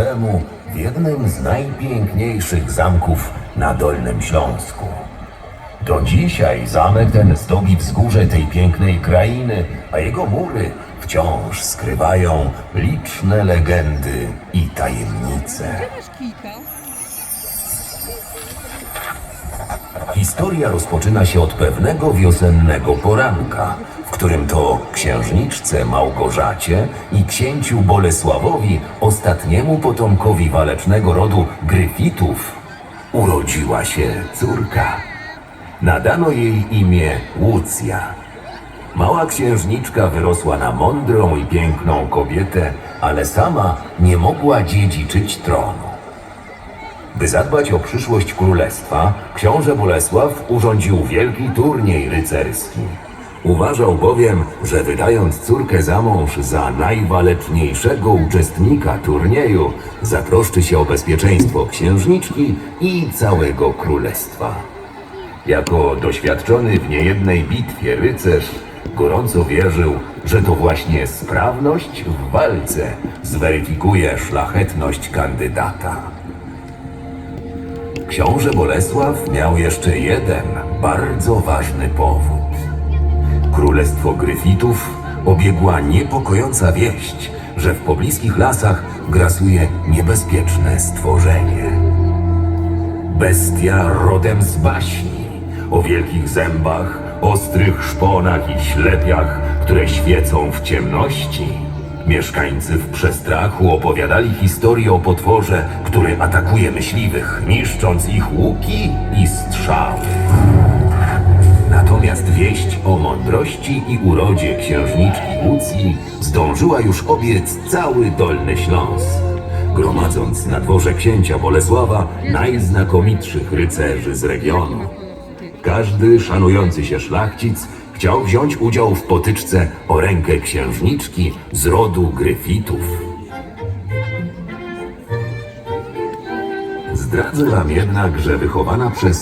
temu w jednym z najpiękniejszych zamków na Dolnym Śląsku. Do dzisiaj zamek ten zdobi wzgórze tej pięknej krainy, a jego mury wciąż skrywają liczne legendy i tajemnice. Historia rozpoczyna się od pewnego wiosennego poranka, którym to księżniczce Małgorzacie i księciu Bolesławowi, ostatniemu potomkowi walecznego rodu Gryfitów, urodziła się córka. Nadano jej imię Łucja. Mała księżniczka wyrosła na mądrą i piękną kobietę, ale sama nie mogła dziedziczyć tronu. By zadbać o przyszłość królestwa, książę Bolesław urządził wielki turniej rycerski. Uważał bowiem, że wydając córkę za mąż za najwaleczniejszego uczestnika turnieju, zatroszczy się o bezpieczeństwo księżniczki i całego królestwa. Jako doświadczony w niejednej bitwie rycerz, gorąco wierzył, że to właśnie sprawność w walce zweryfikuje szlachetność kandydata. Książę Bolesław miał jeszcze jeden bardzo ważny powód. Królestwo Gryfitów obiegła niepokojąca wieść, że w pobliskich lasach grasuje niebezpieczne stworzenie. Bestia rodem z baśni, o wielkich zębach, ostrych szponach i ślepiach, które świecą w ciemności. Mieszkańcy w przestrachu opowiadali historię o potworze, który atakuje myśliwych, niszcząc ich łuki i strzały. Natomiast wieść o mądrości i urodzie księżniczki Łucji zdążyła już obiec cały Dolny Śląsk, gromadząc na dworze księcia Bolesława najznakomitszych rycerzy z regionu. Każdy szanujący się szlachcic chciał wziąć udział w potyczce o rękę księżniczki z rodu Gryfitów. Zdradzę wam jednak, że wychowana przez